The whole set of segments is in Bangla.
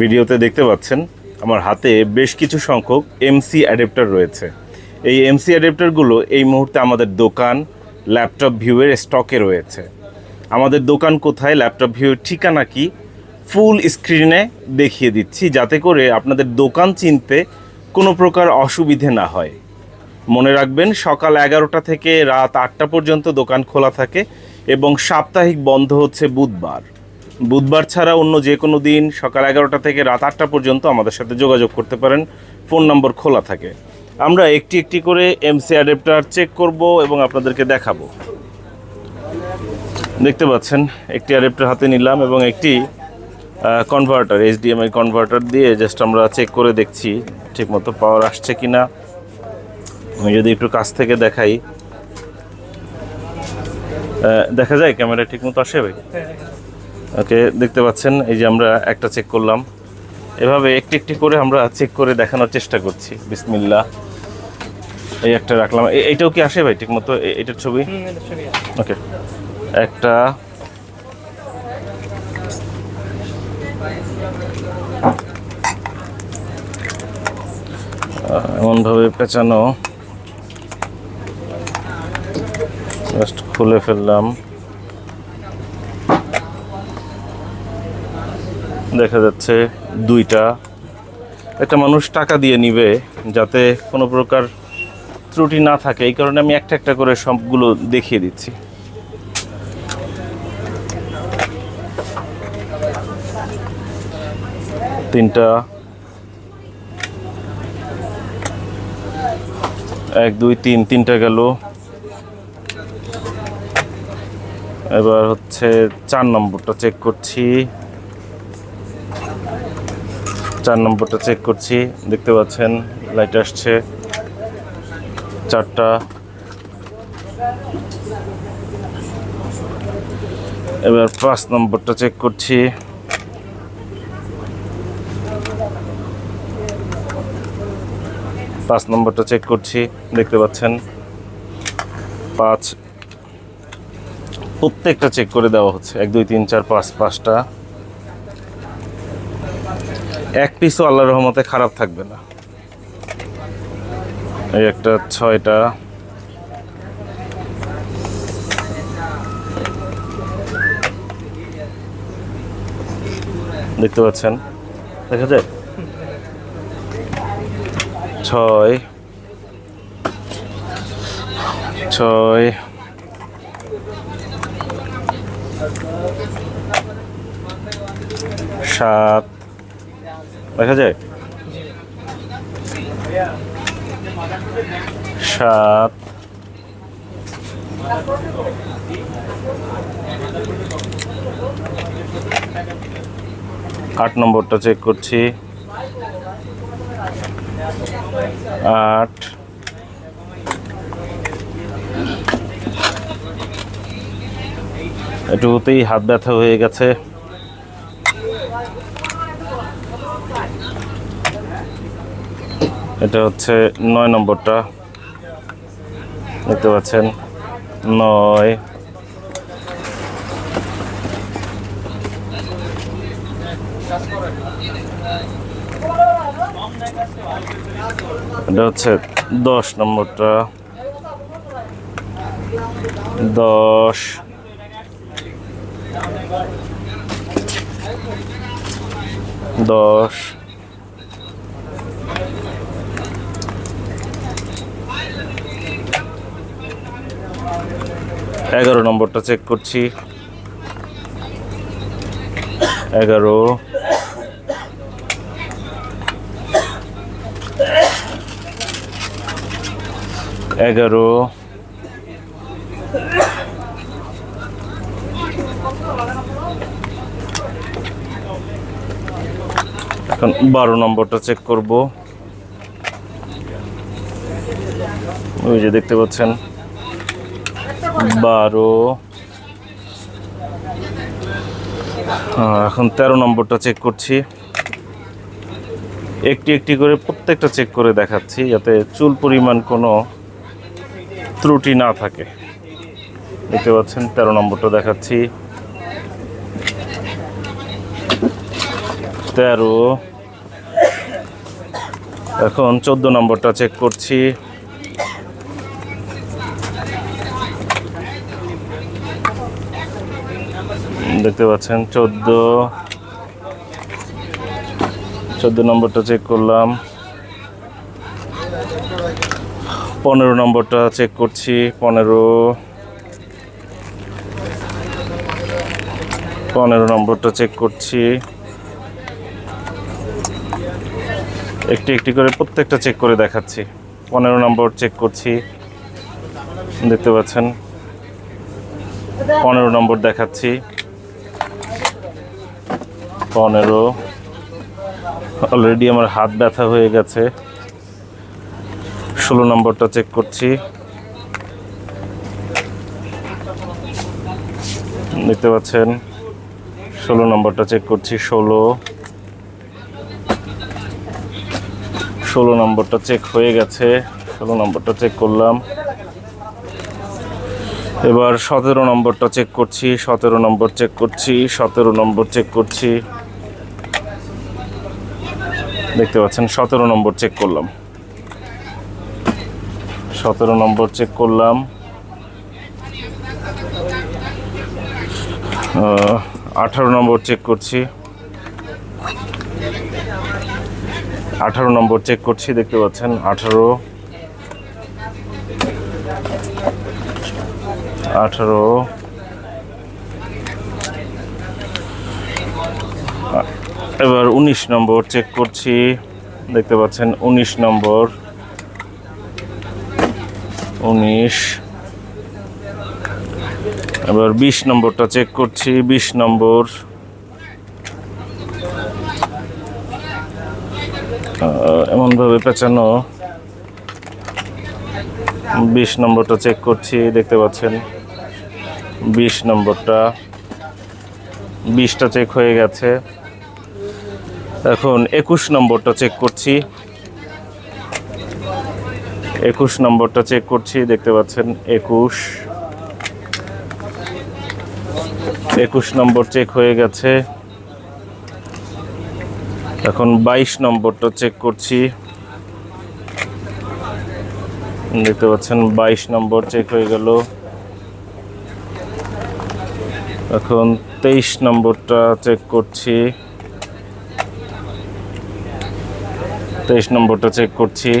ভিডিওতে দেখতে পাচ্ছেন, আমার হাতে বেশ কিছু সংখ্যক এমসি অ্যাডাপ্টার রয়েছে। এই এমসি অ্যাডাপ্টারগুলো এই মুহূর্তে আমাদের দোকান ল্যাপটপ ভিউয়ের স্টকে রয়েছে। আমাদের দোকান কোথায় ল্যাপটপ ভিউয়ের ঠিকানা কি ফুল স্ক্রিনে দেখিয়ে দিচ্ছি, যাতে করে আপনাদের দোকান চিনতে কোনো প্রকার অসুবিধে না হয়। মনে রাখবেন, সকাল এগারোটা থেকে রাত আটটা পর্যন্ত দোকান খোলা থাকে এবং সাপ্তাহিক বন্ধ হচ্ছে বুধবার। বুধবার ছাড়া অন্য যে কোনো দিন সকাল এগারোটা থেকে রাত আটটা পর্যন্ত আমাদের সাথে যোগাযোগ করতে পারেন। ফোন নম্বর খোলা থাকে। আমরা একটি একটি করে এমসি অ্যাডাপ্টার চেক করব এবং আপনাদেরকে দেখাবো। দেখতে পাচ্ছেন, একটি অ্যাডাপ্টার হাতে নিলাম এবং একটি কনভার্টার এইচডিএমআই কনভার্টার দিয়ে জাস্ট আমরা চেক করে দেখছি ঠিকমতো পাওয়ার আসছে কি না আমি যদি একটু কাছ থেকে দেখাই। দেখা যায় ক্যামেরা ঠিক মতো আসে ভাই? ওকে দেখতে পাচ্ছেন এই যে আমরা একটা চেক করলাম। এভাবে একটি একটি করে আমরা চেক করে দেখানোর চেষ্টা করছি। বিসমিল্লা এই একটা রাখলাম। এইটাও কি আসে ভাই ঠিক মতো এটার ছবি? ওকে। একটা। এমনভাবে পেঁচানো। জাস্ট খুলে ফেললাম। দেখা যাচ্ছে দুইটা। একটা মানুষ টাকা দিয়ে নিবে যাতে কোনো প্রকার ত্রুটি না থাকে। এই কারণে আমি একটা একটা করে সবগুলো দেখিয়ে দিচ্ছি। তিনটা। এক, দুই, তিন, তিনটা গেল। এবার হচ্ছে চার নম্বরটা চেক করছি। চার নম্বরটা চেক করছি। দেখতে পাচ্ছেন লাইট আসছে। চারটা। এবার পাঁচ নম্বরটা চেক করছি। পাঁচ নম্বরটা চেক করছি, দেখতে পাচ্ছেন। পাঁচ। প্রত্যেকটা চেক করে দেওয়া হচ্ছে। এক, দুই, তিন, চার, পাঁচ, পাঁচটা। এক পিসও আল্লাহর রহমতে খারাপ থাকবে না। এই একটা ছয়টা। দেখতে পাচ্ছেন? দেখা যায়? ছয়। ছয়। সাত। দেখা যায়? সাত। আট নম্বরটা চেক করছি। আট। এটুকুতেই হাত ব্যথা হয়ে গেছে। এটা হচ্ছে নয় নম্বরটা। দেখতে পাচ্ছেন নয়। এটা হচ্ছে দশ নম্বরটা। দশ। দশ। এগারো নম্বরটা চেক করছি। এগারো। এগারো। এখন বারো নম্বরটা চেক করব। ওই যে দেখতে পাচ্ছেন, বারো। এখন তেরো নম্বরটা চেক করছি। একটি একটি করে প্রত্যেকটা চেক করে দেখাচ্ছি যাতে চুল পরিমাণ কোনো ত্রুটি না থাকে। দেখতে পাচ্ছেন, তেরো নম্বরটা দেখাচ্ছি। তেরো। এখন চোদ্দ নম্বরটা চেক করছি। দেখতে পাচ্ছেন, চোদ্দ। চোদ্দ নম্বরটা চেক করলাম। পনেরো নম্বরটা চেক করছি, পনেরো। পনেরো নম্বরটা চেক করছি। একটি একটি করে প্রত্যেকটা চেক করে দেখাচ্ছি। পনেরো নম্বর চেক করছি। দেখতে পাচ্ছেন। পনেরো নম্বর দেখাচ্ছি। পনেরো। অলরেডি আমার হাত ব্যথা হয়ে গেছে। ষোলো নম্বরটা চেক করছি। দেখতে পাচ্ছেন। ষোলো নম্বরটা চেক করছি। ষোলো। ষোলো নম্বরটা চেক হয়ে গেছে। ষোলো নম্বরটা চেক করলাম। এবার সতেরো নম্বরটা চেক করছি, সতেরো নম্বর চেক করছি, সতেরো নম্বর চেক করছি। দেখতে পাচ্ছেন, সতেরো নম্বর চেক করলাম। সতেরো নম্বর চেক করলাম। আঠারো নম্বর চেক করছি। আঠারো নম্বর চেক করছি, দেখতে পাচ্ছেন, আঠারো। আঠারো। এবার উনিশ নম্বর চেক করছি, দেখতে পাচ্ছেন, উনিশ নম্বর। উনিশ। এবার বিশ নম্বরটা চেক করছি, বিশ নম্বর। এমনভাবে পেঁচানো। বিশ নম্বরটা চেক করছি, দেখতে পাচ্ছেন। বিশ নম্বরটা। বিশটা চেক হয়ে গেছে। এখন একুশ নম্বরটা চেক করছি। একুশ নম্বরটা চেক করছি, দেখতে পাচ্ছেন, একুশ। একুশ নম্বর চেক হয়ে গেছে। এখন বাইশ নম্বরটা চেক করছি। দেখতে পাচ্ছেন বাইশ নম্বর চেক হয়ে গেল। এখন তেইশ নম্বরটা চেক করছি। তেইশ নম্বরটা চেক করছি।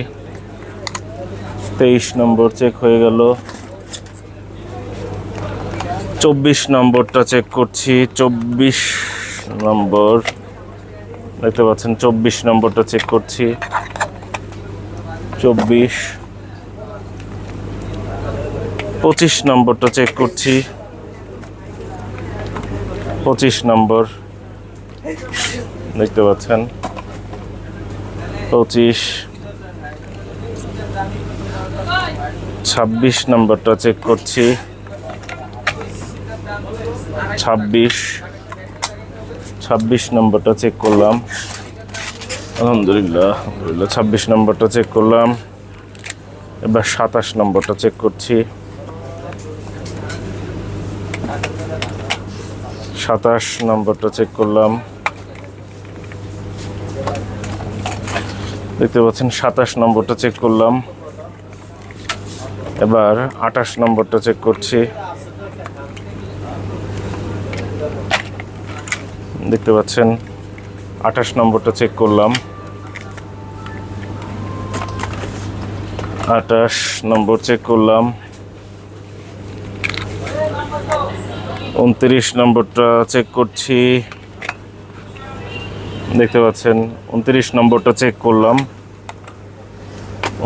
তেইশ নম্বর চেক হয়ে গেল। চব্বিশ নম্বরটা চেক করছি। চব্বিশ নম্বর দেখতে পাচ্ছেন, চব্বিশ নম্বরটা চেক করছি। চব্বিশ। পঁচিশ নম্বরটা চেক করছি। পঁচিশ নম্বর। দেখতে পাচ্ছেন, পঁচিশ। ছাব্বিশ নম্বরটা চেক করছি। ছাব্বিশ। ছাব্বিশ নম্বরটা চেক করলাম। আলহামদুলিল্লাহ আলহামদুলিল্লাহ, ছাব্বিশ নম্বরটা চেক করলাম। এবার সাতাশ নম্বরটা চেক করছি। সাতাশ নম্বরটা চেক করলাম। দেখতে পাচ্ছেন, সাতাশ নম্বরটা চেক করলাম। এবার আঠাশ নম্বরটা চেক করছি। দেখতে পাচ্ছেন, আঠাশ নম্বরটা চেক করলাম। আঠাশ নম্বর চেক করলাম। উনত্রিশ নম্বরটা চেক করছি। দেখতে পাচ্ছেন, উনত্রিশ নম্বরটা চেক করলাম।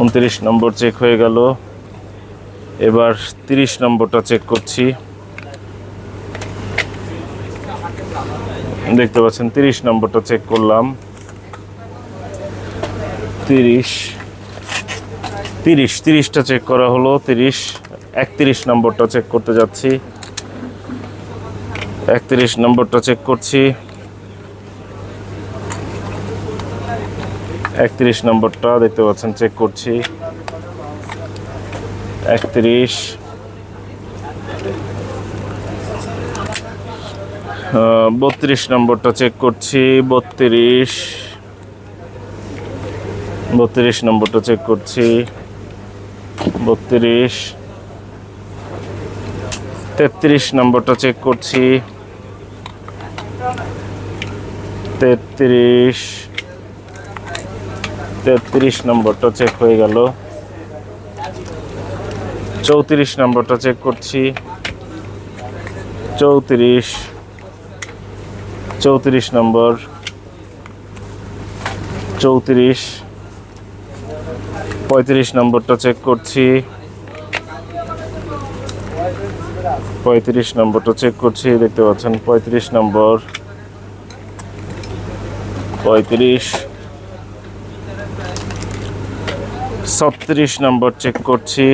উনত্রিশ নম্বর চেক হয়ে গেল। এবার তিরিশ নম্বরটা চেক করছি। দেখতে পাচ্ছেন, তিরিশ নম্বরটা চেক করলাম। তিরিশ তিরিশ, তিরিশটা চেক করা হলো, তিরিশ, একত্রিশ নম্বরটা চেক করতে যাচ্ছি। একত্রিশ নম্বরটা চেক করছি। একত্রিশ নম্বরটা দেখতে পাচ্ছেন চেক করছি। একত্রিশ বত্রিশ নম্বরটা চেক করছি, বত্রিশ। বত্রিশ নম্বরটা চেক করছি, বত্রিশ। তেত্রিশ নম্বরটা চেক করছি। তেত্রিশ। তেত্রিশ নম্বরটা চেক হয়ে গেল। চৌত্রিশ নম্বরটা চেক করছি। চৌত্রিশ। চৌত্রিশ নম্বর, চৌত্রিশ, পঁয়ত্রিশ নম্বরটা চেক করছি। পঁয়ত্রিশ নম্বরটা চেক করছি, দেখতে পাচ্ছেন, পঁয়ত্রিশ নম্বর, পঁয়ত্রিশ, ছত্রিশ নম্বর চেক করছি,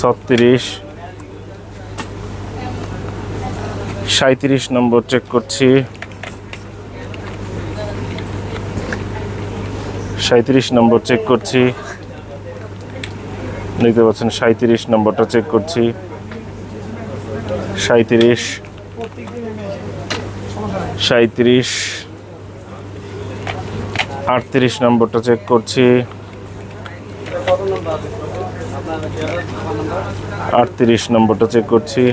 ছত্রিশ সাঁত্রিশ নম্বর চেক করছি। সাঁত্রিশ নম্বর চেক করছি। দেখতে পাচ্ছেন সাঁত্রিশ নম্বরটা চেক করছি। সাঁত্রিশ সাঁত্রিশ আটত্রিশ নম্বরটা চেক করছি। আটত্রিশ নম্বরটা চেক করছি।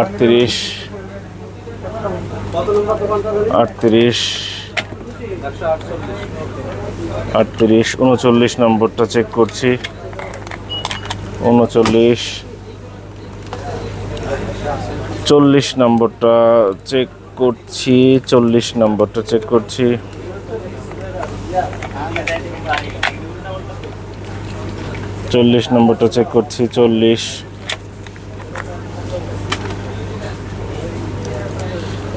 আটত্রিশ। আটত্রিশ। আটত্রিশ, উনচল্লিশ নম্বরটা চেক করছি। উনচল্লিশ। চল্লিশ নম্বরটা চেক করছি, চল্লিশ নম্বরটা চেক করছি। চল্লিশ নম্বরটা চেক করছি, চল্লিশ।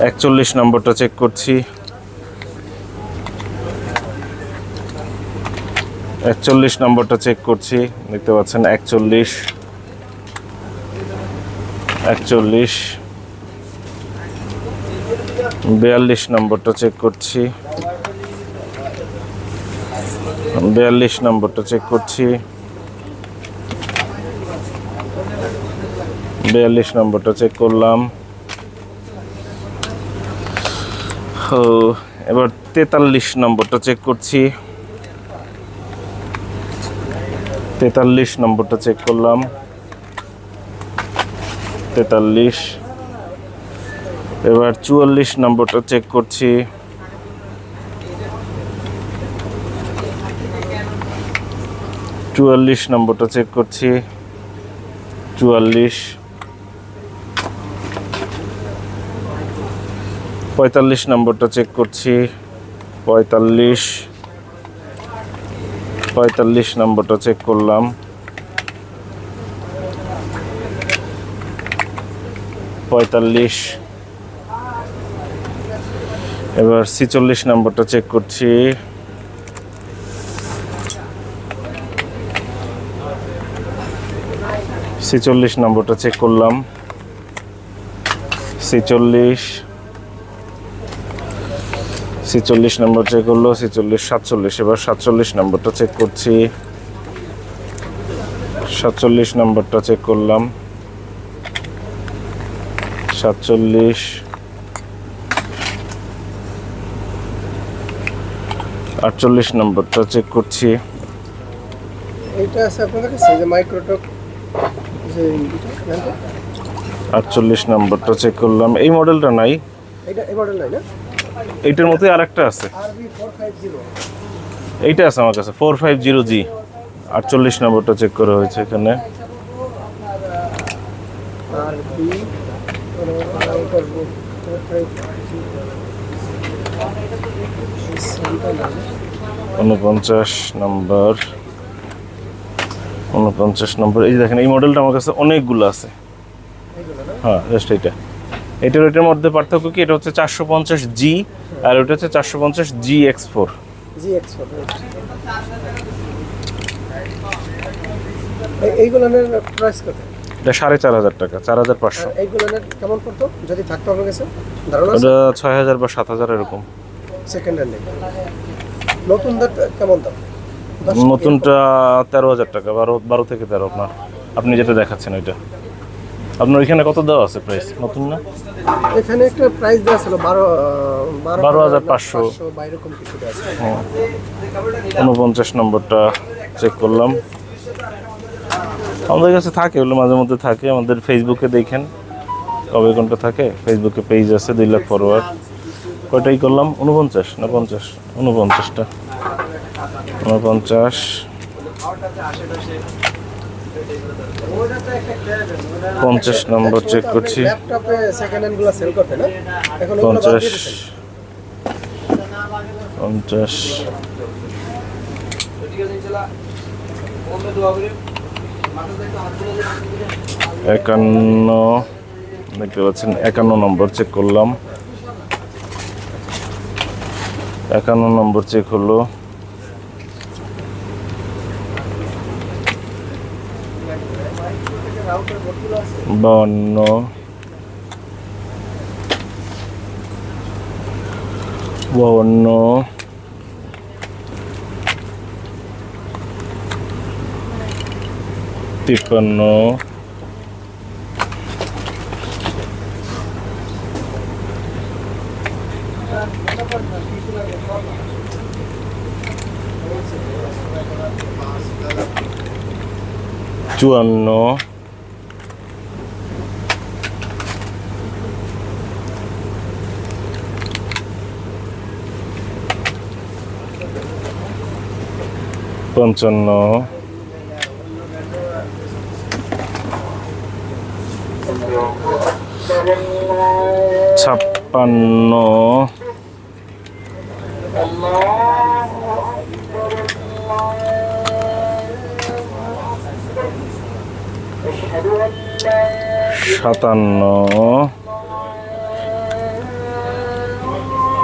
একচল্লিশ নম্বরটা চেক করছি। একচল্লিশ নম্বরটা চেক করছি। দেখতে পাচ্ছেন, একচল্লিশ। একচল্লিশ। বিয়াল্লিশ নম্বরটা চেক করছি। বিয়াল্লিশ নম্বরটা চেক করছি। বিয়াল্লিশ নম্বরটা চেক করলাম। এবার তেতাল্লিশ নম্বরটা চেক করছি। তেতাল্লিশ নম্বরটা চেক করলাম। তেতাল্লিশ। এবার চুয়াল্লিশ নম্বরটা চেক করছি। চুয়াল্লিশ নম্বরটা চেক করছি। চুয়াল্লিশ। পঁয়তাল্লিশ নম্বরটা চেক করছি। পঁয়তাল্লিশ পঁয়তাল্লিশ নম্বরটা চেক করলাম। পঁয়তাল্লিশ। এবার ছিচল্লিশ নম্বরটা চেক করছি। ছিচল্লিশ নম্বরটা চেক করলাম। ছিচল্লিশ। ছিচল্লিশ নম্বর চেক করল ছিচল্লিশ সাতচল্লিশ। এবার সাতচল্লিশ নম্বরটা চেক করছি। সাতচল্লিশ নম্বরটা চেক করলাম। সাতচল্লিশ। আটচল্লিশ নম্বরটা চেক করছি। এইটা আছে আপনাদের কাছে যে মাইক্রোটক যে এইটা, জানেন তো? আটচল্লিশ নম্বরটা চেক করলাম। এই মডেলটা নাই। এই মডেল নাই না? এইটার আছে আরবি ফোর ফাইভ জিরো এইটা আছে আমার কাছে ফোর ফাইভ জিরো জি আটচল্লিশ নম্বরটা চেক করা হয়েছে এখানে। উনপঞ্চাশ নম্বর উনপঞ্চাশ নম্বর। এই দেখেন, এই মডেলটা আমার কাছে অনেকগুলো আছে। হ্যাঁ জাস্ট এইটা। এটার ওইটার মধ্যে পার্থক্য কি? এটা হচ্ছে চারশো পঞ্চাশ জি আর ওটা হচ্ছে চারশো পঞ্চাশ G X four G X four এইগুলোর প্রাইস কত? এটা সাড়ে চার হাজার টাকা চার হাজার পাঁচশো। এইগুলোর কেমন পড়তো? যদি থাকতো আপনার কাছে ধারণা ওটা ছয় হাজার বা সাত হাজার এরকম। সেকেন্ড হ্যান্ডে নতুন কেমন দাম? নতুনটা তেরো হাজার টাকা বারো বারো থেকে তেরো আপনার। আপনি যেটা দেখাচ্ছেন ওইটা। আপনার ওইখানে কত দেওয়া আছে প্রাইস নতুন না? এখানে একটা প্রাইস দেওয়া ছিল বারো বারো হাজার পাঁচশো। উনপঞ্চাশ নম্বরটা চেক করলাম। আমাদের কাছে থাকে ওগুলো মাঝে মধ্যে থাকে। আমাদের ফেসবুকে দেখেন। কবে কোনটা থাকে? ফেসবুকে পেজ আছে দুই লাখ ফরওয়ার্ড কয়টাই করলাম? উনপঞ্চাশ না পঞ্চাশ? উনপঞ্চাশটা উনপঞ্চাশ পঞ্চাশ নম্বর চেক করছি। পঞ্চাশ। পঞ্চাশ। একান্ন। দেখতে পাচ্ছেন একান্ন নম্বর চেক করলাম। একান্ন নম্বর চেক হলো। বাউন্ন বাউন্ন তিপ্পান্ন চুয়ান্ন পঞ্চান্ন। ছাপ্পান্ন। সাতান্ন।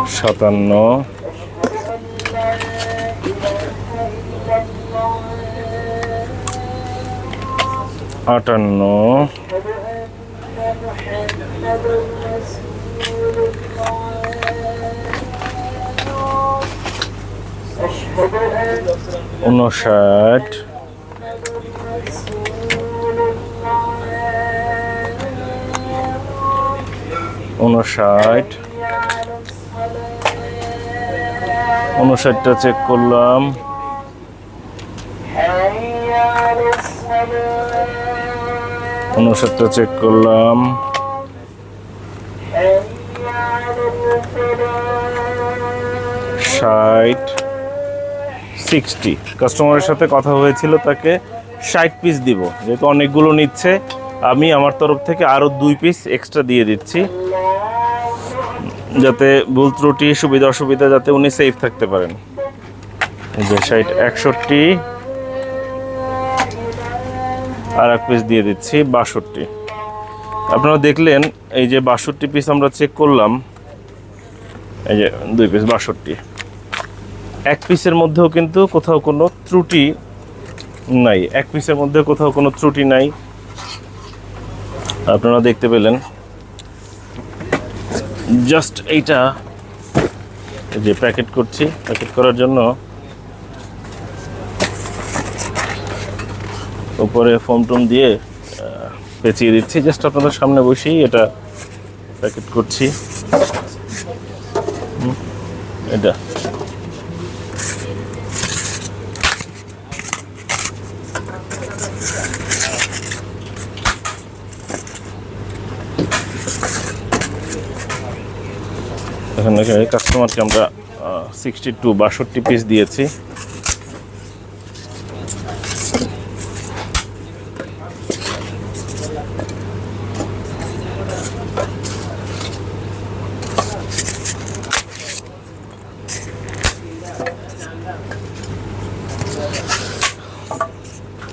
সাতান্ন। আটান্ন। উনষাট। উনষাট। উনষাটটা চেক করলাম। উনষাটটা চেক করলাম। ষাট সিক্সটি কাস্টমারের সাথে কথা হয়েছিল, তাকে ষাট পিস দিব। যেহেতু অনেকগুলো নিচ্ছে, আমি আমার তরফ থেকে আরও দুই পিস এক্সট্রা দিয়ে দিচ্ছি। যাতে ভুল ত্রুটি সুবিধা অসুবিধা যাতে উনি সেফ থাকতে পারেন। যে ষাট, একষট্টি আর এক পিস দিয়ে দিচ্ছি বাষট্টি। আপনারা দেখলেন, এই যে বাষট্টি পিস আমরা চেক করলাম, এই যে দুই পিস বাষট্টি। এক পিসের মধ্যেও কিন্তু কোথাও কোনো ত্রুটি নাই। এক পিসের মধ্যে কোথাও কোনো ত্রুটি নাই। আপনারা দেখতে পেলেন জাস্ট এইটা যে প্যাকেট করছি প্যাকেট করার জন্য উপরে ফোম টোম দিয়ে পেঁচিয়ে দিচ্ছি। জাস্ট আপনাদের সামনে বসেই এটা প্যাকেট করছি। এটা। কাস্টমারকে আমরা সিক্সটি টু বাষট্টি পিস দিয়েছি।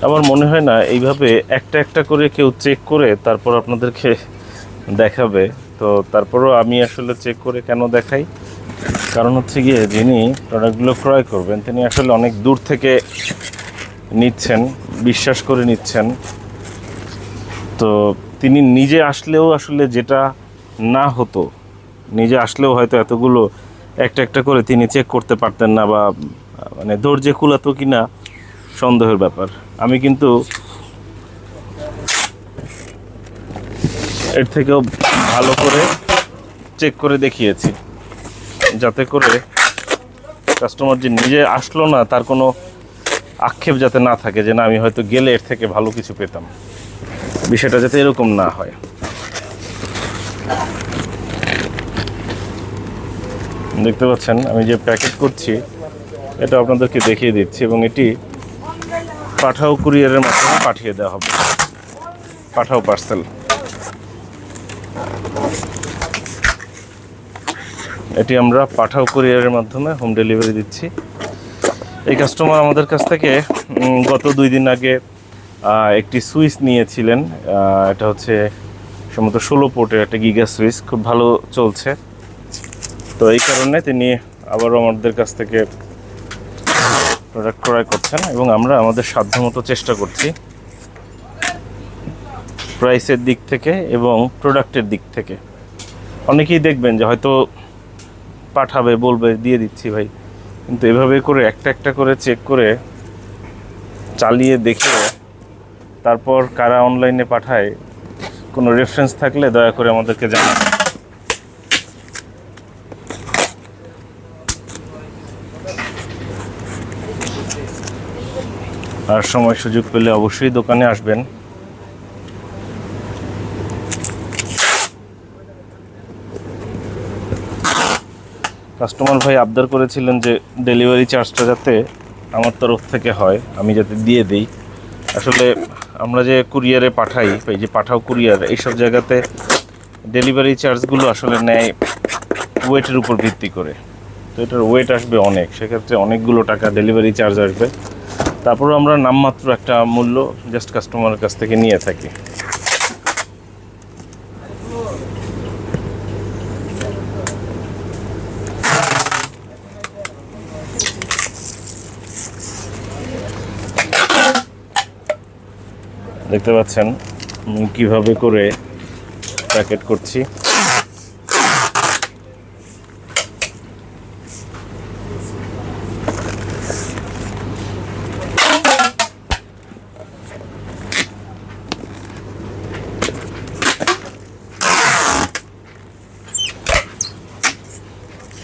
আমার মনে হয় না, এইভাবে একটা একটা করে কেউ চেক করে তারপর আপনাদেরকে দেখাবে। তো তারপরও আমি আসলে চেক করে কেন দেখাই? কারণ হচ্ছে গিয়ে যিনি প্রোডাক্টগুলো ক্রয় করবেন, তিনি আসলে অনেক দূর থেকে নিচ্ছেন, বিশ্বাস করে নিচ্ছেন। তো তিনি নিজে আসলেও আসলে যেটা না হতো, নিজে আসলেও হয়তো এতগুলো একটা একটা করে তিনি চেক করতে পারতেন না বা মানে দর্জে কুলাতো কি না সন্দেহের ব্যাপার। আমি কিন্তু এর থেকেও ভালো করে চেক করে দেখিয়েছি। যাতে করে কাস্টমার যে নিজে আসলো না, তার কোনো আক্ষেপ যাতে না থাকে যে না, আমি হয়তো গেলে এর থেকে ভালো কিছু পেতাম। বিষয়টা যাতে এরকম না হয়। দেখতে পাচ্ছেন, আমি যে প্যাকেট করছি, এটা আপনাদেরকে দেখিয়ে দিচ্ছি এবং এটি পাঠাও কুরিয়ারের মাধ্যমে পাঠিয়ে দেওয়া হবে। পাঠাও পার্সেল এটি আমরা পাঠাও কুরিয়ারের মাধ্যমে হোম ডেলিভারি দিচ্ছি। এই কাস্টমার আমাদের কাছ থেকে গত দুই দিন আগে একটি সুইচ নিয়েছিলেন। এটা হচ্ছে সম্ভবত ষোলো পোর্টের একটা গিগা সুইচ, খুব ভালো চলছে। তো এই কারণে তিনি আবারও আমাদের কাছ থেকে প্রোডাক্ট ক্রয় করছেন এবং আমরা আমাদের সাধ্যমতো চেষ্টা করছি প্রাইসের দিক থেকে এবং প্রোডাক্টের দিক থেকে। অনেকেই দেখবেন যে হয়তো পাঠাবে, বলবে, দিয়ে দিচ্ছি ভাই। কিন্তু এভাবে করে একটা একটা করে চেক করে চালিয়ে দেখে তারপর কারা অনলাইনে পাঠায়, কোনো রেফারেন্স থাকলে দয়া করে আমাদেরকে জানাবেন। আর সময় সুযোগ পেলে অবশ্যই দোকানে আসবেন। কাস্টমার ভাই আবদার করেছিলেন যে ডেলিভারি চার্জটা যাতে আমার তরফ থেকে হয়, আমি যাতে দিয়ে দিই। আসলে আমরা যে কুরিয়ারে পাঠাই, এই যে পাঠাও কুরিয়ার, এইসব জায়গাতে ডেলিভারি চার্জগুলো আসলে নেয় ওয়েটের উপর ভিত্তি করে। তো এটার ওয়েট আসবে অনেক, সেক্ষেত্রে অনেকগুলো টাকা ডেলিভারি চার্জ আসবে। তারপরও আমরা নামমাত্র একটা মূল্য জাস্ট কাস্টমারের কাছ থেকে নিয়ে থাকি। দেখতে পাচ্ছেন কীভাবে করে প্যাকেট করছি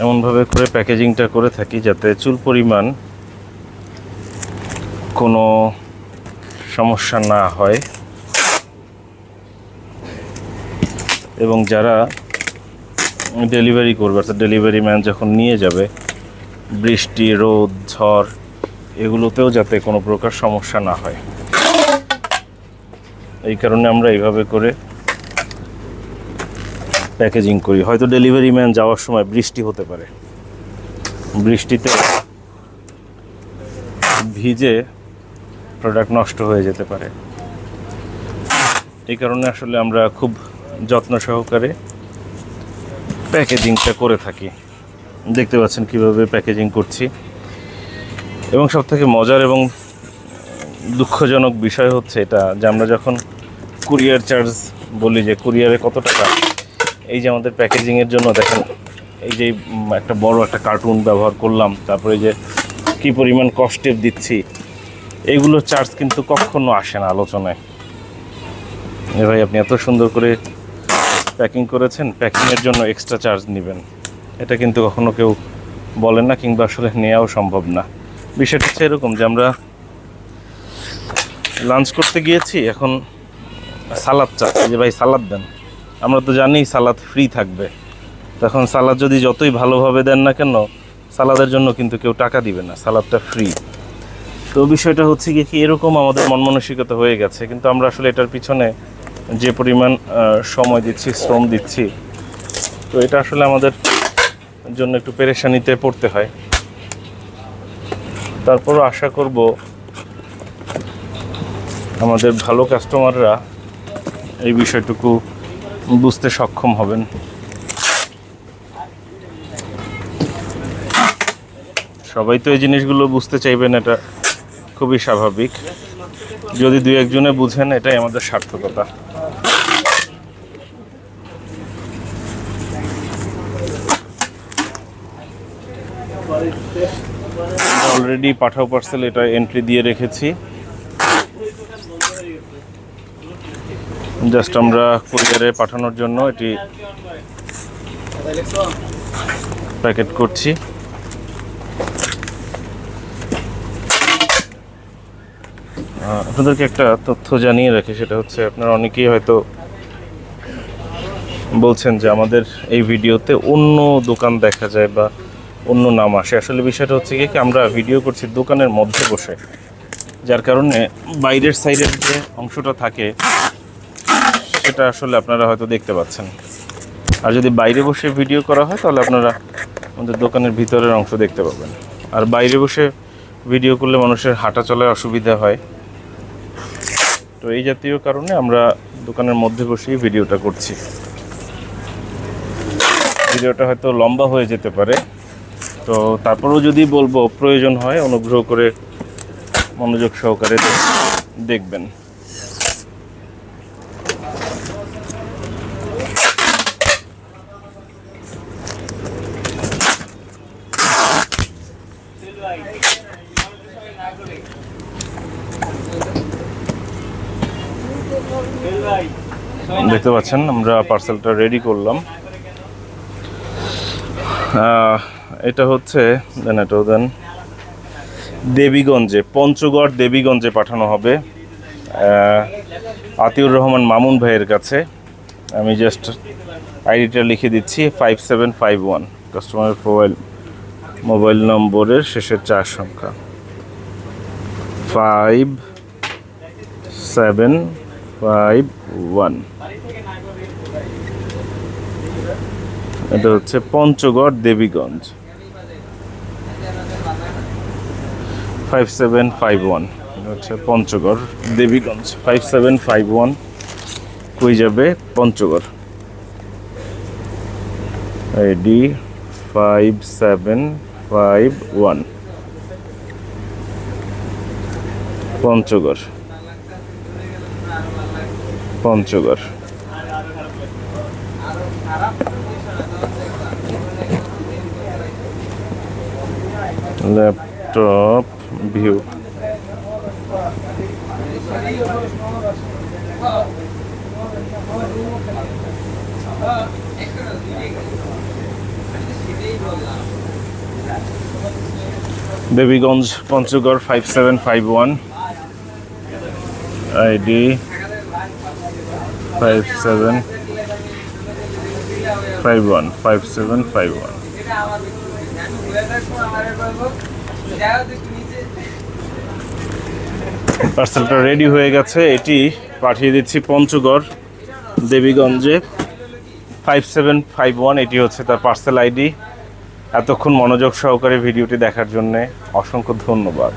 এমনভাবে করে প্যাকেজিংটা করে থাকি যাতে চুল পরিমাণ কোনো সমস্যা না হয়। এবং যারা ডেলিভারি করবে, অর্থাৎ ডেলিভারি ম্যান যখন নিয়ে যাবে, বৃষ্টি, রোদ, ঝড়, এগুলোতেও যাতে কোনো প্রকার সমস্যা না হয়। এই কারণে আমরা এইভাবে করে প্যাকেজিং করি। হয়তো ডেলিভারি ম্যান যাওয়ার সময় বৃষ্টি হতে পারে। বৃষ্টিতে ভিজে প্রোডাক্ট নষ্ট হয়ে যেতে পারে। এই কারণে আসলে আমরা খুব যত্ন সহকারে প্যাকেজিংটা করে থাকি। দেখতে পাচ্ছেন কীভাবে প্যাকেজিং করছি। এবং সব থেকে মজার এবং দুঃখজনক বিষয় হচ্ছে এটা যে আমরা যখন কুরিয়ার চার্জ বলি যে কুরিয়ারে কত টাকা, এই যে আমাদের প্যাকেজিংয়ের জন্য দেখেন এই যে একটা বড় একটা কার্টুন ব্যবহার করলাম, তারপরে যে কি পরিমাণ কষ্টেপ দিচ্ছি এইগুলো চার্জ কিন্তু কখনো আসে না আলোচনায়। ভাই, আপনি এত সুন্দর করে প্যাকিং করেছেন প্যাকিংয়ের জন্য এক্সট্রা চার্জ নেবেন। এটা কিন্তু কখনো কেউ বলে না, কিংবা আসলে নেওয়াও সম্ভব না। বিষয়টা হচ্ছে এরকম যে আমরা লাঞ্চ করতে গিয়েছি, এখন সালাদ চাচ্ছি। যে ভাই, সালাদ দেন। আমরা তো জানি সালাদ ফ্রি থাকবে। তখন সালাদ যদি যতই ভালোভাবে দেন না কেন, সালাদের জন্য কিন্তু কেউ টাকা দিবে না, সালাদটা ফ্রি তো বিষয়টা হচ্ছে কি কি, এরকম আমাদের মন মানসিকতা হয়ে গেছে, কিন্তু আমরা আসলে এটার পিছনে যে পরিমাণ সময় দিচ্ছি, শ্রম দিচ্ছি, তো এটা আসলে আমাদের জন্য একটু পেরেশানিতে পড়তে হয়। তারপরও আশা করব আমাদের ভালো কাস্টমাররা এই বিষয়টুকু বুঝতে সক্ষম হবেন। সবাই তো এই জিনিসগুলো বুঝতে চাইবেন, এটা খুবই স্বাভাবিক। যদি দুই একজনে বুঝেন, এটাই আমাদের সার্থকতা। অলরেডি পাঠাও পার্সেল এটা এন্ট্রি দিয়ে রেখেছি। জাস্ট আমরা কুরিয়ারে পাঠানোর জন্য এটি প্যাকেট করছি। আপনাদেরকে একটা তথ্য জানিয়ে রাখি, সেটা হচ্ছে আপনারা অনেকেই হয়তো বলছেন যে আমাদের এই ভিডিওতে অন্য দোকান দেখা যায় বা অন্য নাম আসে। আসলে বিষয়টা হচ্ছে কি, আমরা ভিডিও করছি দোকানের মধ্যে বসে, যার কারণে বাইরের সাইডের যে অংশটা থাকে, সেটা আসলে আপনারা হয়তো দেখতে পাচ্ছেন। আর যদি বাইরে বসে ভিডিও করা হয়, তাহলে আপনারা আমাদের দোকানের ভিতরের অংশ দেখতে পাবেন। আর বাইরে বসে ভিডিও করলে মানুষের হাঁটা চলায় অসুবিধা হয়। তো এই জাতীয় কারণে আমরা দোকানের মধ্যে বসেই ভিডিওটা করছি। ভিডিওটা হয়তো লম্বা হয়ে যেতে পারে। তো তারপরেও যদি বলব, প্রয়োজন হয় অনুগ্রহ করে মনোযোগ সহকারে দেখবেন। দেখতে পাচ্ছেন, আমরা পার্সেলটা রেডি করলাম। এটা হচ্ছে, দেন এটাও দেন, দেবীগঞ্জে, পঞ্চগড় দেবীগঞ্জে পাঠানো হবে আতিউর রহমান মামুন ভাইয়ের কাছে। আমি জাস্ট আইডিটা লিখে দিচ্ছি ফাইভ সেভেন ফাইভ ওয়ান কাস্টমারের মোবাইল মোবাইল নম্বরের শেষের চার সংখ্যা। ফাইভ সেভেন ফাইভ ওয়ান এটা হচ্ছে Panchagarh Debiganj. Five seven five one হচ্ছে Panchagarh Debiganj. Five seven five one যাবে? Panchagarh. Five seven five one Panchagarh. Panchagarh. Laptop view Debiganj Panchagarh five seven five one ID five seven five one five seven five one পার্সেলটা রেডি হয়ে গেছে। এটি পাঠিয়ে দিচ্ছি পঞ্চগড়, দেবীগঞ্জে। ফাইভ সেভেন ফাইভ ওয়ান এটি হচ্ছে তার পার্সেল আইডি এতক্ষণ মনোযোগ সহকারে ভিডিওটি দেখার জন্যে অসংখ্য ধন্যবাদ।